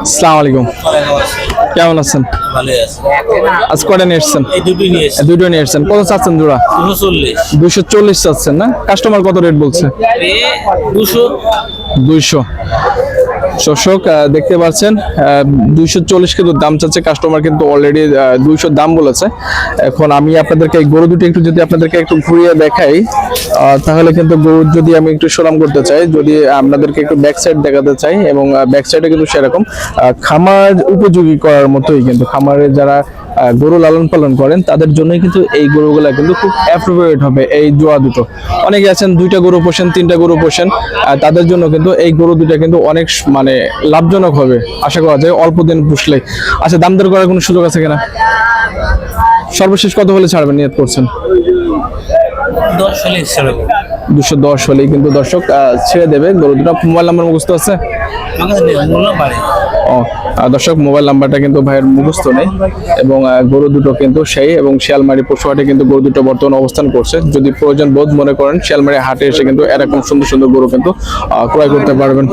আসসালামু আলাইকুম। কেমন আছেন? আজ কটা নিয়ে এসছেন? দুটো নিয়ে এসছেন। কত চাচ্ছেন জোড়া? দুশো চল্লিশ। চাচ্ছেন না? কাস্টমার কত রেট বলছে? দুশো। দুইশো দর্শক দেখতে পাচ্ছেন দুইশো চল্লিশ কিন্তু দাম চাচ্ছে কাস্টমার কিন্তু অলরেডি দুইশো দাম বলেছে। এখন আমি আপনাদেরকে এই গরু দুটি একটু যদি আপনাদেরকে একটু ঘুরিয়ে দেখাই তাহলে কিন্তু গরু যদি আমি একটু সরাম করতে চাই, যদি আপনাদেরকে একটু ব্যাক সাইড দেখাতে চাই, এবং ব্যাক সাইডে কিন্তু সেরকম খামার উপযোগী করার মতোই কিন্তু, খামারে যারা গরু লালন পালন করেন তাদের জন্যই কিন্তু এই গরুগুলা কিন্তু খুব অ্যাপ্রোপ্রিয়েট হবে এই জোয়া দুটো। অনেকে আছেন দুইটা গরু পোষেন তিনটা গরু পোষেন তাদের জন্য কিন্তু এই গরু দুটা কিন্তু অনেক মানে লাভজনক হবে আশা করা যায় অল্প দিন পুষলে আচ্ছা দাম দর করার কোনো সুযোগ আছে কিনা? সর্বশেষ কত হলে ছাড়বেন নিয়ত করছেন? দশ দুশো হলেই কিন্তু দর্শক ছেড়ে দেবে। গরু দুটো মোবাইল নাম্বার মুখস্থ আছে? দর্শক, মোবাইল নাম্বারটা কিন্তু ভাইয়ের মুখস্থ নেই। এবং গরু দুটো কিন্তু সেই এবং শিয়ালমারি পশুহাটে কিন্তু গরু দুটো বর্তমানে অবস্থান করছে। যদি প্রয়োজন বোধ মনে করেন, শিয়ালমারি হাটে এসে কিন্তু এরকম সুন্দর সুন্দর গরু কিন্তু ক্রয় করতে পারবেন।